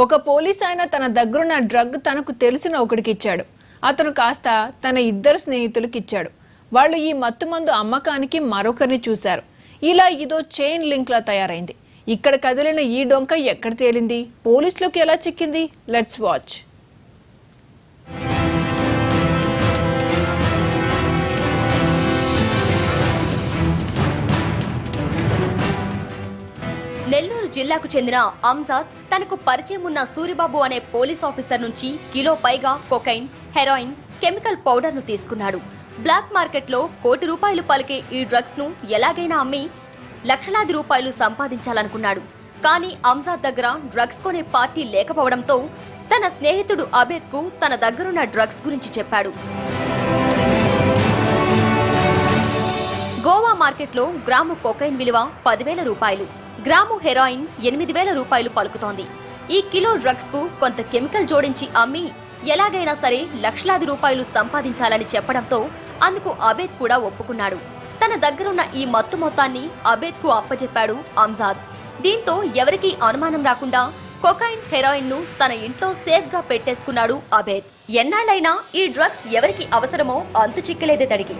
ఒక పోలీస్ ఆయన తన దగ్గరున్న డ్రగ్ తనకు తెలిసిన ఒకడికిచ్చాడు. అతను కాస్త తన ఇద్దరు స్నేహితులకి ఇచ్చాడు వాళ్ళు ఈ మత్తుమందు అమ్మకానికి మరొకరిని చూశారు. ఇలా ఇదో చైన్ లింక్లా తయారైంది. ఇక్కడ కదిలిన ఈ డొంక ఎక్కడ తేలింది? పోలీసులకు ఎలా చిక్కింది? Let's watch. నెల్లూరు జిల్లాకు చెందిన అంజాద్ తనకు పరిచయం ఉన్న సూరిబాబు అనే పోలీస్ ఆఫీసర్ నుంచి కిలో పైగా కొకైన్ హెరాయిన్ కెమికల్ పౌడర్ను తీసుకున్నాడు. బ్లాక్ మార్కెట్లో కోటి రూపాయలు పలికే ఈ డ్రగ్స్ను ఎలాగైనా అమ్మి లక్షలాది రూపాయలు సంపాదించాలనుకున్నాడు. కానీ అంజాద్ దగ్గర డ్రగ్స్ కొనే పార్టీ లేకపోవడంతో తన స్నేహితుడు అబేద్కు తన దగ్గరున్న డ్రగ్స్ గురించి చెప్పాడు. మార్కెట్లో గ్రాము కొకైన్ విలువ పదివేల రూపాయలు గ్రాము హెరాయిన్ ఎనిమిది వేల రూపాయలు పలుకుతోంది. ఈ కిలో డ్రగ్స్కు కొంత కెమికల్ జోడించి అమ్మి ఎలాగైనా సరే లక్షలాది రూపాయలు సంపాదించాలని చెప్పడంతో అందుకు అబేద్ కూడా ఒప్పుకున్నాడు. తన దగ్గరున్న ఈ మత్తు మొత్తాన్ని అబేద్కు అప్పచెప్పాడు అంజాద్ దీంతో ఎవరికీ అనుమానం రాకుండా కొకైన్ హెరాయిన్ను తన ఇంట్లో సేఫ్గా పెట్టేసుకున్నాడు అబేద్. ఎన్నాళ్ళైనా ఈ డ్రగ్స్ ఎవరికి అవసరమో అంతు చిక్కలేదే తడిగి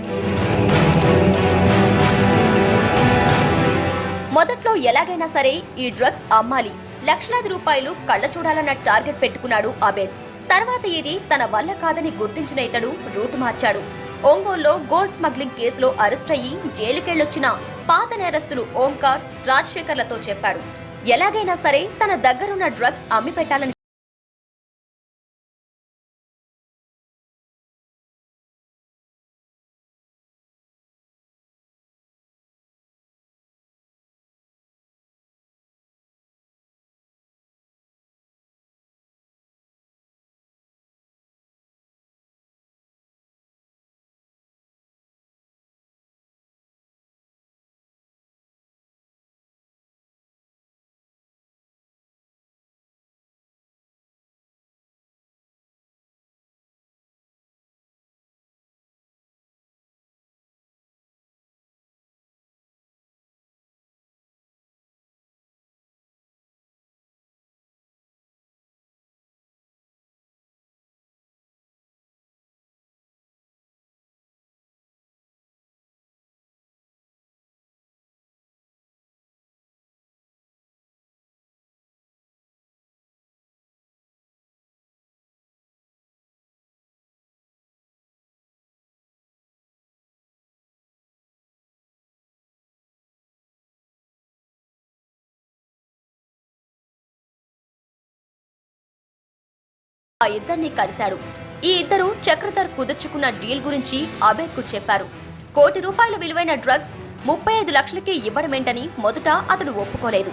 మొదట్లో ఎలాగైనా సరే ఈ డ్రగ్స్ అమ్మాలి. లక్షలాది రూపాయలు కళ్ళ చూడాలన్న టార్గెట్ పెట్టుకున్నాడు అబేద్ తర్వాత ఇది తన వల్ల కాదని గుర్తించిన ఇతడు రూటు మార్చాడు. ఒంగోలులో గోల్డ్ స్మగ్లింగ్ కేసులో అరెస్ట్ అయ్యి జైలుకెళ్ళొచ్చిన పాత నేరస్తులు ఓంకార్ రాజశేఖర్లతో చెప్పాడు. ఎలాగైనా సరే తన దగ్గరున్న డ్రగ్స్ అమ్మి పెట్టాలని ఆ ఇద్దరిని కలిశాడు. ఈ ఇద్దరు చక్రధర్ కుదుర్చుకున్న డీల్ గురించి అబేద్కు చెప్పారు. కోటి రూపాయల విలువైన డ్రగ్స్ ముప్పై ఐదు లక్షలకే ఇవ్వడమేంటని మొదట అతడు ఒప్పుకోలేదు.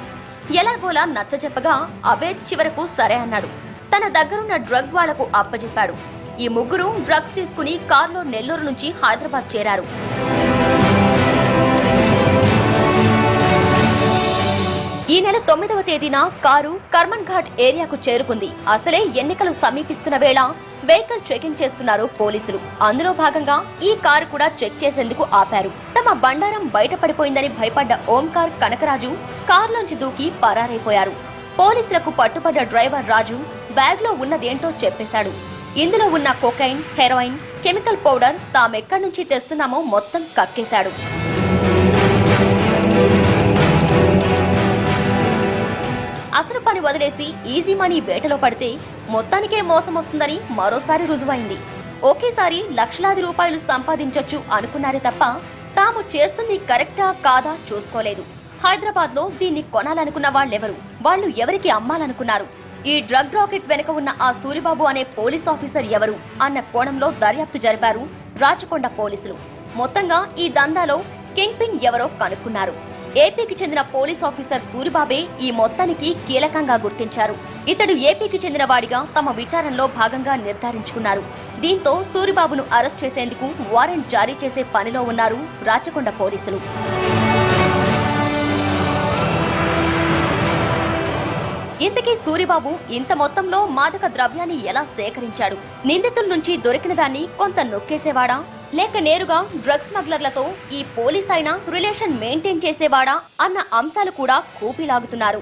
ఎలాగోలా నచ్చజెప్పగా అబేద్ చివరకు సరే అన్నాడు. తన దగ్గరున్న డ్రగ్ వాళ్ళకు అప్పజెప్పాడు. ఈ ముగ్గురు డ్రగ్స్ తీసుకుని కారులో నెల్లూరు నుంచి హైదరాబాద్ చేరారు. ఈ నెల తొమ్మిదవ తేదీన కారు కర్మన్ ఘాట్ ఏరియాకు చేరుకుంది. అసలే ఎన్నికలు సమీపిస్తున్న వేళ వెహికల్ చెకింగ్ చేస్తున్నారు పోలీసులు. అందులో భాగంగా ఈ కారు కూడా చెక్ చేసేందుకు ఆపారు. తమ బండారం బయటపడిపోయిందని భయపడ్డ ఓంకార్ కనకరాజు కారులోంచి దూకి పరారైపోయారు. పోలీసులకు పట్టుబడ్డ డ్రైవర్ రాజు బ్యాగ్లో ఉన్నదేంటో చెప్పేశాడు. ఇందులో ఉన్న కొకైన్ హెరాయిన్ కెమికల్ పౌడర్ తామెక్కడి నుంచి తెస్తున్నామో మొత్తం కక్కేశాడు. అసలు పని వదిలేసి ఈజీ మనీ వేటలో పడితే మొత్తానికే మోసం వస్తుందని మరోసారి రుజువైంది. ఒకేసారి లక్షలాది రూపాయలు సంపాదించొచ్చు అనుకున్నారే తప్ప తాము చేస్తుంది కరెక్టా కాదా చూసుకోలేదు. హైదరాబాద్లో దీన్ని కొనాలనుకున్న వాళ్ళెవరు? వాళ్ళు ఎవరికి అమ్మాలనుకున్నారు? ఈ డ్రగ్ రాకెట్ వెనుక ఉన్న ఆ సూరిబాబు అనే పోలీస్ ఆఫీసర్ ఎవరు అన్న కోణంలో దర్యాప్తు జరిపారు రాచకొండ పోలీసులు. మొత్తంగా ఈ దందాలో కింగ్ పిన్ ఎవరో కనుక్కున్నారు. ఏపీకి చెందిన పోలీస్ ఆఫీసర్ సూరిబాబే ఈ మొత్తానికి కీలకంగా గుర్తించారు. ఇతడు ఏపీకి చెందిన వాడిగా తమ విచారణలో భాగంగా నిర్ధారించుకున్నారు. దీంతో సూరిబాబును అరెస్ట్ చేసేందుకు వారెంట్ జారీ చేసే పనిలో ఉన్నారు రాచకొండ పోలీసులు. ఇంతకీ సూరిబాబు ఇంత మొత్తంలో మాదక ద్రవ్యాన్ని ఎలా సేకరించాడు? నిందితుల నుంచి దొరికిన దాన్ని కొంత నొక్కేసేవాడా? లేక నేరుగా డ్రగ్ స్మగ్లర్లతో ఈ పోలీస్ అయినా రిలేషన్ మెయింటైన్ చేసేవాడా అన్న అంశాలు కూడా కూపిలాగుతున్నారు.